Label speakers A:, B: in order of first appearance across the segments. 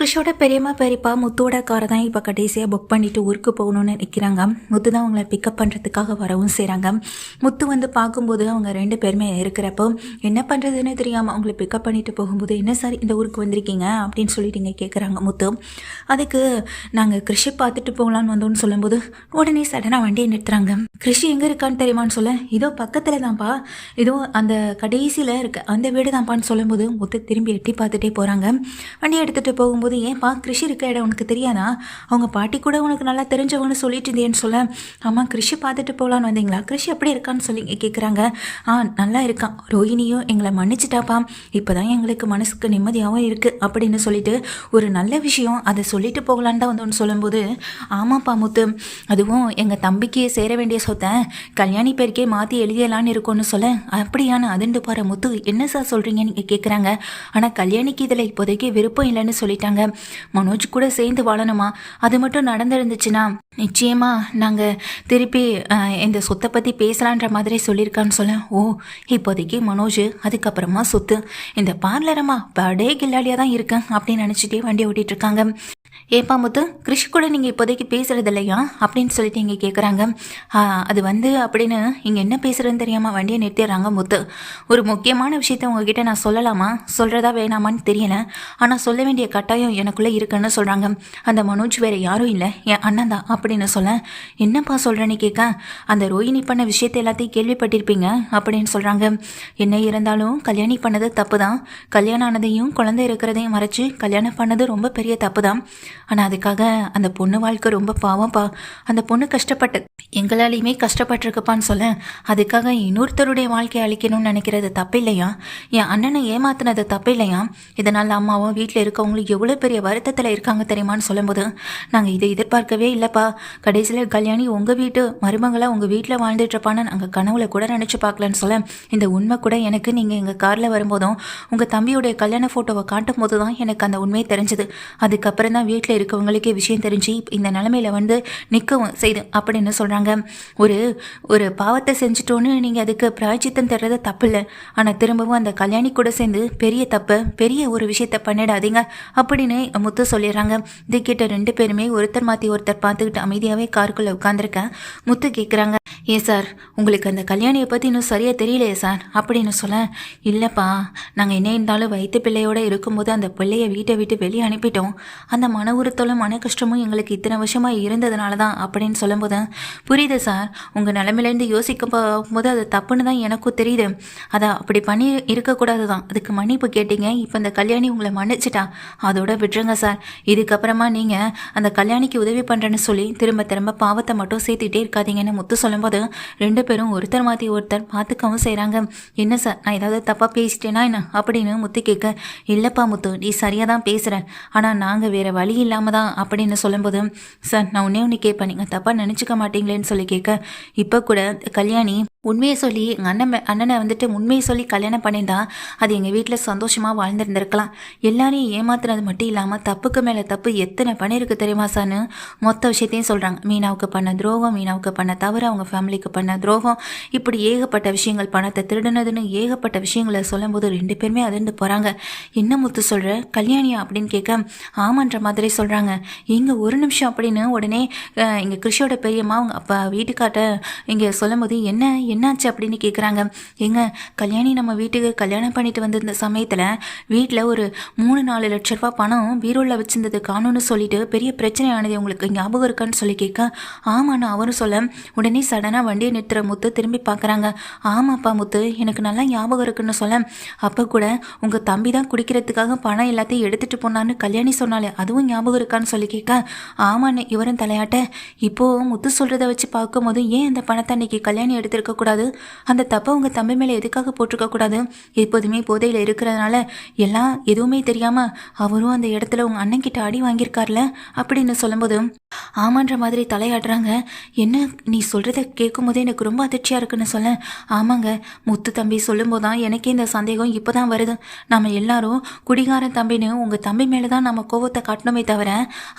A: கிறிஷோட பெரியம்மா பெரியப்பா முத்தோட காரை தான் இப்போ கடைசியாக புக் பண்ணிவிட்டு ஊருக்கு போகணும்னு நிற்கிறாங்க முத்து தான் அவங்கள பிக்கப் பண்ணுறதுக்காக வரவும் செய்கிறாங்க முத்து வந்து பார்க்கும்போது அவங்க ரெண்டு பேருமே இருக்கிறப்போ என்ன பண்ணுறதுன்னு தெரியாமல் அவங்கள பிக்கப் பண்ணிட்டு போகும்போது என்ன சார் இந்த ஊருக்கு வந்திருக்கீங்க? அப்படின்னு சொல்லிட்டு இங்கே கேட்குறாங்க முத்து. அதுக்கு நாங்கள் கிருஷி பார்த்துட்டு போகலான்னு வந்தோம்னு சொல்லும்போது உடனே சடனாக வண்டியை நிறுத்துறாங்க. கிருஷி எங்கே இருக்கான்னு தெரியுமான்னு சொல்ல. இதோ பக்கத்தில் தான்ப்பா இதோ அந்த கடைசியில் இருக்க அந்த வீடு தான்ப்பான்னு சொல்லும்போது முத்து திரும்பி எட்டி பார்த்துட்டே போகிறாங்க வண்டியை எடுத்துகிட்டு போகும்போது ஏன்பா கிருஷி இருக்க இடம் உனக்கு தெரியாதா? அவங்க பாட்டி கூட உனக்கு நல்லா தெரிஞ்சவங்கன்னு சொல்லிட்டு இருந்தேன்னு சொல்ல. ஆமாம் கிருஷி பார்த்துட்டு போகலான்னு வந்தீங்களா? கிருஷி எப்படி இருக்கான்னு சொல்லி கேட்குறாங்க ஆ நல்லா இருக்கான் ரோஹினியும் எங்களை மன்னிச்சிட்டாப்பா. இப்போ தான் எங்களுக்கு மனசுக்கு நிம்மதியாகவும் இருக்குது அப்படின்னு சொல்லிட்டு ஒரு நல்ல விஷயம் அதை சொல்லிட்டு போகலான்னு தான் வந்தோன்னு சொல்லும்போது ஆமாப்பா முத்து அதுவும் எங்கள் தம்பிக்கு சேர வேண்டிய சொத்தை கல்யாணி பேருக்கே மாற்றி எழுதியலான்னு இருக்கும்னு சொல்ல. அப்படியான்னு அதிர்ந்து போகிற முத்து என்ன சார் சொல்கிறீங்கன்னு கேட்குறாங்க ஆனால் கல்யாணிக்கு இதில் இப்போதைக்கு விருப்பம் இல்லைன்னு சொல்லிட்டாங்க. மனோஜ் கூட சேர்ந்து வாழணுமா? அது மட்டும் நடந்திருந்துச்சுன்னா நிச்சயமாக நாங்கள் திருப்பி இந்த சொத்தை பற்றி பேசலான்ற மாதிரி சொல்லியிருக்கான்னு சொல்ல ஓ இப்போதைக்கு மனோஜ் அதுக்கப்புறமா சொத்து. இந்த பார்லரம்மா படே கில்லாடியாக தான் இருக்கேன் அப்படின்னு நினச்சிட்டே வண்டி ஓட்டிட்டு இருக்காங்க. ஏப்பா முத்து கிருஷி கூட நீங்கள் இப்போதைக்கு பேசுகிறது இல்லையா அப்படின்னு சொல்லிட்டு இங்கே கேட்குறாங்க அது வந்து அப்படின்னு இங்கே என்ன பேசுறதுன்னு தெரியாமல் வண்டியை நிறுத்திடுறாங்க முத்து. ஒரு முக்கியமான விஷயத்த உங்ககிட்ட நான் சொல்லலாமா? சொல்கிறதா வேணாமான்னு தெரியல. ஆனால் சொல்ல வேண்டிய கட்டாயம் எனக்குள்ளே இருக்குன்னு சொல்கிறாங்க அந்த மனோஜ் வேறு யாரும் இல்லை. என் அண்ணன் தான் அப்படின்னு சொல்ல. என்னப்பா சொல்கிறேன்னு கேட்க அந்த ரோஹிணி பண்ண விஷயத்த எல்லாத்தையும் கேள்விப்பட்டிருப்பீங்க அப்படின்னு சொல்கிறாங்க என்ன இருந்தாலும் கல்யாணி பண்ணது தப்பு தான் கல்யாணம் ஆனதையும் குழந்தை இருக்கிறதையும் மறைச்சு கல்யாணம் பண்ணது ரொம்ப பெரிய தப்பு தான் ஆனால் அதுக்காக அந்த பொண்ணு வாழ்க்கை ரொம்ப பாவம்ப்பா அந்த பொண்ணு கஷ்டப்பட்டு எங்களாலையுமே கஷ்டப்பட்டிருக்குப்பான்னு சொல்ல அதுக்காக இன்னொருத்தருடைய வாழ்க்கையை அழிக்கணும்னு நினைக்கிறது தப்பில்லையா? என் அண்ணனை ஏமாத்தினது தப்பில்லையா? இதனால் அம்மாவும் வீட்டில் இருக்கவங்களும் எவ்வளோ பெரிய வருத்தத்தில் இருக்காங்க தெரியுமான்னு சொல்லும்போது நாங்கள் இதை எதிர்பார்க்கவே இல்லைப்பா. கடைசியில் கல்யாணி உங்கள் வீட்டு மருமகளாக உங்கள் வீட்டில் வாழ்ந்துட்டுருப்பான்னு நாங்கள் கனவுல கூட நினச்சி பார்க்கலன்னு சொல்ல இந்த உண்மை கூட எனக்கு நீங்கள் எங்கள் காரில் வரும்போதும் உங்கள் தம்பியுடைய கல்யாண ஃபோட்டோவை காட்டும் போது தான் எனக்கு அந்த உண்மை தெரிஞ்சது. அதுக்கப்புறம் தான் வீட்டில் இருக்கவங்களுக்கே விஷயம் தெரிஞ்சு இந்த நிலமையில வந்து நிற்கவும் செய்து அப்படின்னு சொல்கிறாங்க ஒரு ஒரு பாவத்தை செஞ்சுட்டோன்னு நீங்கள் அதுக்கு பிராய்ச்சித்தம் தர்றது தப்பு இல்லை ஆனால் திரும்பவும் அந்த கல்யாணி கூட சேர்ந்து பெரிய தப்பு பெரிய ஒரு விஷயத்த பண்ணிடாதீங்க அப்படின்னு முத்து சொல்லிடுறாங்க. இது கிட்ட ரெண்டு பேருமே ஒருத்தர் மாற்றி ஒருத்தர் பார்த்துக்கிட்டு அமைதியாகவே காருக்குள்ளே உட்காந்துருக்கேன் முத்து கேட்குறாங்க ஏன் சார் உங்களுக்கு அந்த கல்யாணியை பற்றி இன்னும் சரியாக தெரியலையே சார். அப்படின்னு சொல்ல இல்லைப்பா நாங்கள் என்ன இருந்தாலும் வயிற்று பிள்ளையோடு இருக்கும்போது அந்த பிள்ளையை வீட்டை விட்டு வெளியே அனுப்பிட்டோம். அந்த மன உறுத்தலும் மன கஷ்டமும் எங்களுக்கு இத்தனை வருஷமாக இருந்ததுனால தான் அப்படின்னு சொல்லும்போது புரியுது சார். உங்கள் நிலமையிலேருந்து யோசிக்க போகும்போது அது தப்புன்னு தான் எனக்கும் தெரியுது. அதை அப்படி பண்ணி இருக்கக்கூடாது தான். அதுக்கு மன்னிப்பு கேட்டீங்க. இப்போ இந்த கல்யாணி உங்களை மன்னிச்சிட்டா. அதோட விட்டுருங்க சார். இதுக்கப்புறமா நீங்கள் அந்த கல்யாணிக்கு உதவி பண்ணுறேன்னு சொல்லி திரும்ப திரும்ப பாவத்தை மட்டும் சேர்த்துட்டே இருக்காதீங்கன்னு முத்து சொல்லும்போது ரெண்டு பேரும் ஒருத்தர் மாற்றி ஒருத்தர் பார்த்துக்கவும் செய்கிறாங்க என்ன சார் நான் ஏதாவது தப்பாக பேசிட்டேனா என்ன? அப்படின்னு முத்து கேட்க இல்லைப்பா முத்து நீ சரியாக தான் பேசுகிறேன் ஆனால் நாங்கள் வேறு வழி இல்லாமல் தான் அப்படின்னு சொல்லும்போது சார் நான் உன்னே ஒன்று கேட்பேன் நீங்கள் தப்பாக நினச்சிக்க மாட்டீங்களேன்னு சொல்லி கேட்க இப்போ கூட கல்யாணி உண்மையை சொல்லி எங்கள் அண்ணன் மே- அண்ணனை வந்துட்டு உண்மையை சொல்லி கல்யாணம் பண்ணியிருந்தா அது எங்கள் வீட்டில் சந்தோஷமாக வாழ்ந்துருந்துருக்கலாம். எல்லாரையும் ஏமாத்துனது மட்டும் இல்லாமல் தப்புக்கு மேலே தப்பு எத்தனை பண்ணியிருக்கு தெரியுமா சான்னு மொத்த விஷயத்தையும் சொல்கிறாங்க மீனாவுக்கு பண்ண துரோகம் மீனாவுக்கு பண்ண தவறு அவங்க ஃபேமிலிக்கு பண்ண துரோகம் இப்படி ஏகப்பட்ட விஷயங்கள் பணத்தை திருடுனதுன்னு ஏகப்பட்ட விஷயங்களை சொல்லும்போது ரெண்டு பேருமே அதிர்ந்து போகிறாங்க என்ன முத்து சொல்கிற கல்யாணியா அப்படின்னு கேட்க ஆமான்ற மாதிரி சொல்கிறாங்க இங்கே ஒரு நிமிஷம் அப்படின்னு உடனே இங்கே கிருஷியோட பெரியம்மா அவங்க அப்பா வீட்டுக்காட்ட இங்கே சொல்லும்போது என்ன என்னாச்சு அப்படின்னு கேட்குறாங்க எங்க கல்யாணி நம்ம வீட்டுக்கு கல்யாணம் பண்ணிட்டு வந்திருந்த சமயத்தில் வீட்டில் ஒரு மூணு நாலு லட்ச ரூபா பணம் பீரோவில் வச்சிருந்தது காணும்னு சொல்லிட்டு பெரிய பிரச்சனை ஆனது உங்களுக்கு ஞாபகம் இருக்கான்னு சொல்லி கேட்க ஆமாண்ணா அவரும் சொல்ல உடனே சடனாக வண்டியை நிறுத்துற முத்து திரும்பி பார்க்குறாங்க ஆமாப்பா முத்து எனக்கு நல்லா ஞாபகம் இருக்குன்னு சொல்ல அப்போ கூட உங்கள் தம்பி தான் குடிக்கிறதுக்காக பணம் எல்லாத்தையும் எடுத்துகிட்டு போனான்னு கல்யாணி சொன்னாலே அதுவும் ஞாபகம் இருக்கான்னு சொல்லி கேட்க ஆமான்னு இவரும் தலையாட்ட இப்போது முத்து சொல்கிறத வச்சு பார்க்கும்போது ஏன் அந்த பணத்தை அன்னைக்கு கல்யாணி எடுத்திருக்க கூடாது அந்த தப்பை உங்கள் தம்பி மேலே எதுக்காக போட்டிருக்க கூடாது? எப்போதுமே போதையில் இருக்கிறதுனால எல்லாம் எதுவுமே தெரியாமல் அவரும் அந்த இடத்துல உங்கள் அண்ணன் கிட்ட அடி வாங்கியிருக்கார்ல? அப்படின்னு சொல்லும்போது ஆமான்ற மாதிரி தலையாடுறாங்க என்ன நீ சொல்கிறத கேட்கும் போதே எனக்கு ரொம்ப அதிர்ச்சியாக இருக்குன்னு சொல்ல ஆமாங்க முத்து தம்பி சொல்லும்போது தான் எனக்கே இந்த சந்தேகம் இப்போ தான் வருது. நம்ம எல்லாரும் குடிகாரன் தம்பின்னு உங்கள் தம்பி மேலே தான் நம்ம கோவத்தை காட்டணுமே தவிர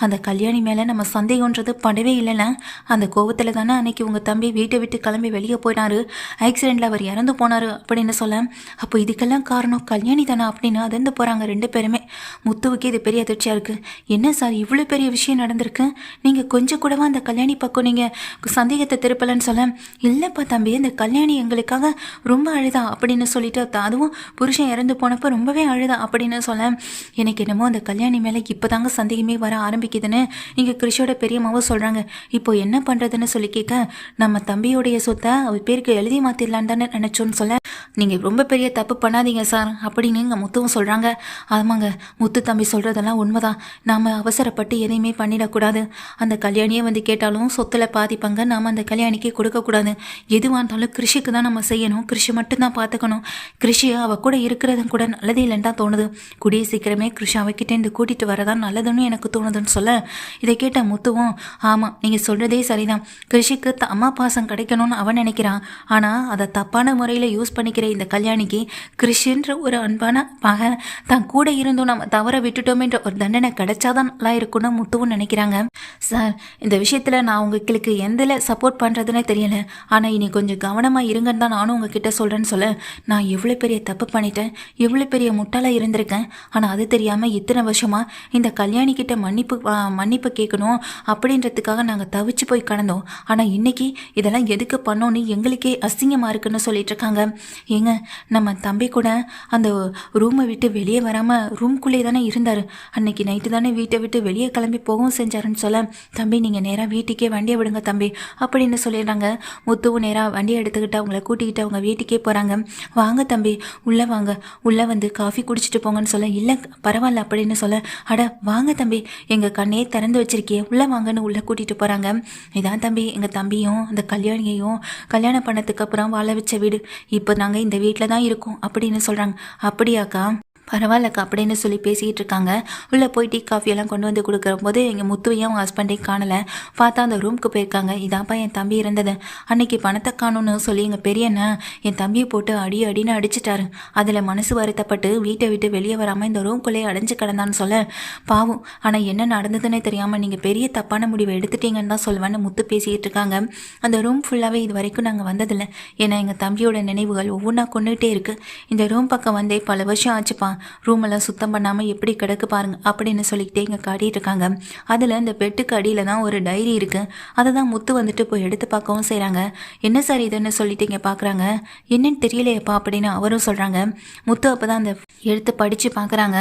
A: அந்த கல்யாணி மேலே நம்ம சந்தேகன்றது படவே இல்லைல்ல? அந்த கோவத்தில் தானே அன்னைக்கு உங்கள் தம்பி வீட்டை விட்டு கிளம்பி வெளியே போயினாரு ஆக்சிடெண்ட்டில் அவர் இறந்து போனார் அப்படின்னு சொல்ல. அப்போ இதுக்கெல்லாம் காரணம் கல்யாணி தானே அப்படின்னு அதிர்ந்து போகிறாங்க ரெண்டு பேருமே. முத்துவுக்கு இது பெரிய அதிர்ச்சியாக இருக்குது என்ன சார் இவ்வளோ பெரிய விஷயம் நடந்திருக்கு? நீங்கள் கொஞ்சம் கூடவா அந்த கல்யாணி பக்கம் நீங்கள் சந்தேகத்தை திருப்பலன்னு சொல்ல இல்லைப்பா தம்பி இந்த கல்யாணி எங்களுக்காக ரொம்ப அழுதா அப்படின்னு சொல்லிட்டு அதுவும் புருஷன் இறந்து போனப்போ ரொம்பவே அழுதா அப்படின்னு சொல்ல எனக்கு என்னமோ அந்த கல்யாணி மேலே இப்போ தாங்க சந்தேகமே வர ஆரம்பிக்குதுன்னு இங்கே கிருஷியோட பெரியம்மாவும் சொல்கிறாங்க இப்போ என்ன பண்ணுறதுன்னு சொல்லி கேட்க நம்ம தம்பியோடைய சொத்தை அவர் பேருக்கு எழுதி மாற்றிடலான் தானே நினச்சோன்னு சொல்ல நீங்கள் ரொம்ப பெரிய தப்பு பண்ணாதீங்க சார் அப்படின்னு இங்கே முத்துவும் சொல்கிறாங்க ஆமாங்க முத்து தம்பி சொல்கிறதெல்லாம் உண்மைதான். நாம் அவசரப்பட்டு எதையுமே பண்ணிடக்கூடாது. அந்த கல்யாணியே வந்து கேட்டாலும் சொத்துல பாதி பங்கை நாம் அந்த கல்யாணிக்கு கொடுக்கக்கூடாது. எதுவாக இருந்தாலும் கிருஷிக்கு தான் நம்ம செய்யணும். கிருஷி மட்டும்தான் பார்த்துக்கணும். கிருஷி அவள் கூட இருக்கிறதும் கூட நல்லது இல்லைன்னு தான் தோணுது. கூடிய சீக்கிரமே கிருஷி அவகிட்ட இருந்து கூட்டிகிட்டு வரதான் நல்லதுன்னு எனக்கு தோணுதுன்னு சொல்ல இதை கேட்ட முத்துவும் ஆமாம் நீங்கள் சொல்கிறதே சரிதான். கிருஷிக்கு த- அம்மா பாசம் கிடைக்கணும்னு அவன் நினைக்கிறான். ஆனால் அதை தப்பான முறையில் யூஸ் பண்ணிக்கிற இந்த கல்யாணிக்கு கிருஷின்ற ஒரு அன்பான மகன் தான் கூட இருந்தும் நம்ம தவற விட்டுட்டோமேன்ற ஒரு தண்டனை கிடைச்சாதான் நல்லா இருக்கும்னு முத்துவும் நினைக்கிறாங்க. சார் இந்த விஷயத்தில் நான் உங்களுக்கு எந்தில் சப்போர்ட் பண்ணுறதுனே தெரியல. ஆனால் இனி கொஞ்சம் கவனமாக இருங்கன்னு தான் நானும் உங்ககிட்ட சொல்கிறேன்னு சொல்ல நான் எவ்வளோ பெரிய தப்பு பண்ணிட்டேன் எவ்வளோ பெரிய முட்டாளாக இருந்திருக்கேன். ஆனால் அது தெரியாமல் இத்தனை வருஷமாக இந்த கல்யாணி கிட்ட மன்னிப்பு மன்னிப்பு கேட்கணும் அப்படின்றதுக்காக நாங்கள் தவிச்சு போய் கடந்தோம். ஆனால் இன்றைக்கி இதெல்லாம் எதுக்கு பண்ணோன்னு எங்களுக்கே அசிங்கமாக இருக்குன்னு சொல்லிட்டு இருக்காங்க. ஏங்க நம்ம தம்பி கூட அந்த ரூமை விட்டு வெளியே வராமல் ரூம்குள்ளே தானே இருந்தார். அன்னைக்கு நைட்டு தானே வீட்டை விட்டு வெளியே கிளம்பி போகவும் செஞ்சாருன்னு சொல்ல தம்பி நீங்கள் நேராக வீட்டுக்கே வண்டியை விடுங்க தம்பி அப்படின்னு சொல்லிடுறாங்க. முத்துவும் நேராக வண்டியை எடுத்துக்கிட்டு அவங்கள கூட்டிக்கிட்டு அவங்க வீட்டுக்கே போகிறாங்க வாங்க தம்பி உள்ளே வாங்க. உள்ளே வந்து காஃபி குடிச்சிட்டு போங்கன்னு சொல்ல இல்லை பரவாயில்ல அப்படின்னு சொல்ல அட வாங்க தம்பி எங்கள் கண்ணையே திறந்து வச்சிருக்கியே உள்ளே வாங்கன்னு உள்ளே கூட்டிகிட்டு போகிறாங்க இதான் தம்பி எங்கள் தம்பியும் அந்த கல்யாணியையும் கல்யாணம் பண்ணதுக்கு அப்புறம் வாழ வச்ச வீடு. இப்போ நாங்கள் இந்த வீட்டில் தான் இருக்கோம் அப்படின்னு சொல்கிறாங்க அப்படியாக்கா? பரவாயில்லக்கா அப்படின்னு சொல்லி பேசிக்கிட்டு இருக்காங்க. உள்ளே போய் டீ காஃபியெல்லாம் கொண்டு வந்து கொடுக்குற போது எங்கள் முத்துவையும் அவங்க ஹஸ்பண்டையும் காணலை. பார்த்தா அந்த ரூமுக்கு போயிருக்காங்க. இதாப்பா என் தம்பி இருந்தது. அன்னைக்கு பணத்தை காணும்னு சொல்லி எங்கள் பெரியண்ணா என் தம்பியை போட்டு அடி அடின்னு அடிச்சிட்டாரு. அதில் மனசு வருத்தப்பட்டு வீட்டை விட்டு வெளியே வராமல் இந்த ரூம்குள்ளேயே அடைஞ்சு கிடந்தான்னு சொல்ல பாவம். ஆனால் என்ன நடந்ததுன்னே தெரியாமல் நீங்கள் பெரிய தப்பான முடிவை எடுத்துட்டீங்கன்னு தான் சொல்லுவேன்னு முத்து பேசிக்கிட்டு இருக்காங்க. அந்த ரூம் ஃபுல்லாகவே இது வரைக்கும் நாங்கள் வந்ததில்லை. ஏன்னா எங்கள் தம்பியோட நினைவுகள் ஒவ்வொன்றா கொண்டுகிட்டே இருக்குது இந்த ரூம் பக்கம் வந்தே பல வருஷம் ஆச்சுப்பா. ரூமெல்லாம் சுத்தம் பண்ணாமல் எப்படி கிடக்கு பாருங்க அப்படின்னு சொல்லிக்கிட்டே இங்கே காட்டிட்டு இருக்காங்க. அதில் இந்த பெட்டுக்கு அடியில் தான் ஒரு டைரி இருக்குது அதை தான் முத்து வந்துட்டு போய் எடுத்து பார்க்கவும் செய்கிறாங்க என்ன சார் இதுன்னு சொல்லிட்டு இங்கே பார்க்குறாங்க என்னன்னு தெரியலையேப்பா அப்படின்னு அவரும் சொல்கிறாங்க முத்து அப்போ தான் அந்த எடுத்து படித்து பார்க்குறாங்க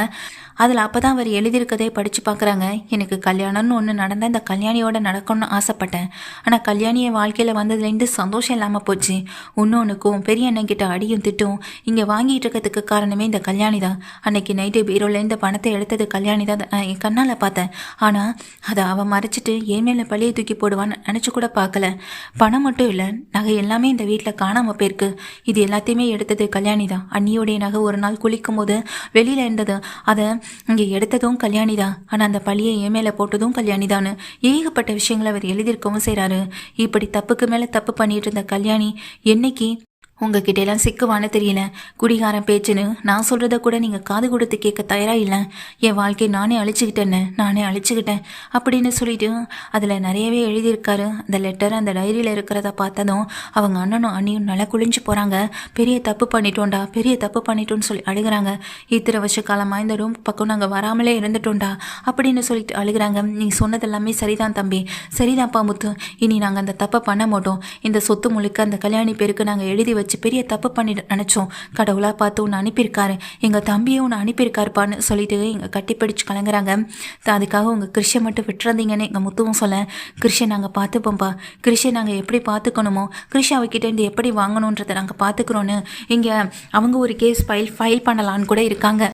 A: அதில் அப்போ தான் அவர் எழுதியிருக்கதே படித்து பார்க்குறாங்க எனக்கு கல்யாணம்னு ஒன்று நடந்தால் இந்த கல்யாணியோட நடக்கணும்னு ஆசைப்பட்டேன். ஆனால் கல்யாணியை வாழ்க்கையில் வந்ததுலேருந்து சந்தோஷம் இல்லாமல் போச்சு. ஒன்று ஒன்றுக்கும் பெரிய அண்ணன்கிட்ட அடியும் திட்டும் இங்கே வாங்கிட்டு இருக்கிறதுக்கு காரணமே இந்த கல்யாணி தான் அன்னைக்கு நைட்டு பீரோல இந்த பணத்தை எடுத்தது கல்யாணி தான் என் கண்ணால் பார்த்தேன். ஆனால் அதை அவன் மறைச்சிட்டு என் மேலே பழியை தூக்கி போடுவான்னு நினச்சி கூட பார்க்கல. பணம் மட்டும் இல்லை நகை எல்லாமே இந்த வீட்டில் காணாமல் போயிருக்கு. இது எல்லாத்தையுமே எடுத்தது கல்யாணி தான். அண்ணியோடைய நகை ஒரு நாள் குளிக்கும் போது வெளியில் இருந்தது. அதை இங்கே எடுத்ததும் கல்யாணி தான். ஆனால் அந்த பழியை என் மேலே போட்டதும் கல்யாணி தான் ஏகப்பட்ட விஷயங்களை அவர் எழுதியிருக்கவும் செய்கிறாரு இப்படி தப்புக்கு மேலே தப்பு பண்ணிட்டு இருந்த கல்யாணி என்னைக்கு உங்ககிட்ட எல்லாம் சிக்குவான்னு தெரியல. குடிகாரன் பேச்சுன்னு நான் சொல்கிறத கூட நீங்கள் காது கொடுத்து கேட்க தயாரா இல்லை. என் வாழ்க்கையை நானே அழிச்சுக்கிட்டேன்னு நானே அழிச்சுக்கிட்டேன் அப்படின்னு சொல்லிட்டு அதில் நிறையவே எழுதியிருக்காரு. அந்த லெட்டர் அந்த டைரியில் இருக்கிறத பார்த்ததும் அவங்க அண்ணனும் அண்ணியும் நல்லா குளிஞ்சு போகிறாங்க பெரிய தப்பு பண்ணிட்டோம்டா பெரிய தப்பு பண்ணிட்டோம்னு சொல்லி அழுகுறாங்க. இத்தனை வருஷ காலமாக இந்த ரூம் பக்கம் நாங்கள் வராமலே இருந்துட்டோம்டா அப்படின்னு சொல்லிட்டு அழுகிறாங்க. நீ சொன்னது எல்லாமே சரிதான் தம்பி. சரிதான்ப்பா முத்து. இனி நாங்கள் அந்த தப்பை பண்ண மாட்டோம். இந்த சொத்து முழுக்க அந்த கல்யாணி பேருக்கு நாங்கள் எழுதி வச்சு பெரிய தப்பு பண்ணி நினச்சோம். கடவுளாக பார்த்து உன்னை அனுப்பியிருக்காரு. எங்கள் தம்பியை உன்னை அனுப்பியிருக்காருப்பான்னு சொல்லிட்டு எங்கள் கட்டிப்பிடிச்சு கலங்குறாங்க. அதுக்காக உங்கள் கிருஷை மட்டும் விட்டுறதீங்கன்னு எங்கள் முத்துவும் சொல்ல. கிருஷை நாங்கள் பார்த்துப்போம்ப்பா கிருஷை நாங்கள் எப்படி பார்த்துக்கணுமோ கிருஷி அவகிட்டேருந்து எப்படி வாங்கணுன்றதை நாங்கள் பார்த்துக்குறோன்னு இங்கே அவங்க ஒரு கேஸ் ஃபைல் ஃபைல் பண்ணலான்னு கூட இருக்காங்க.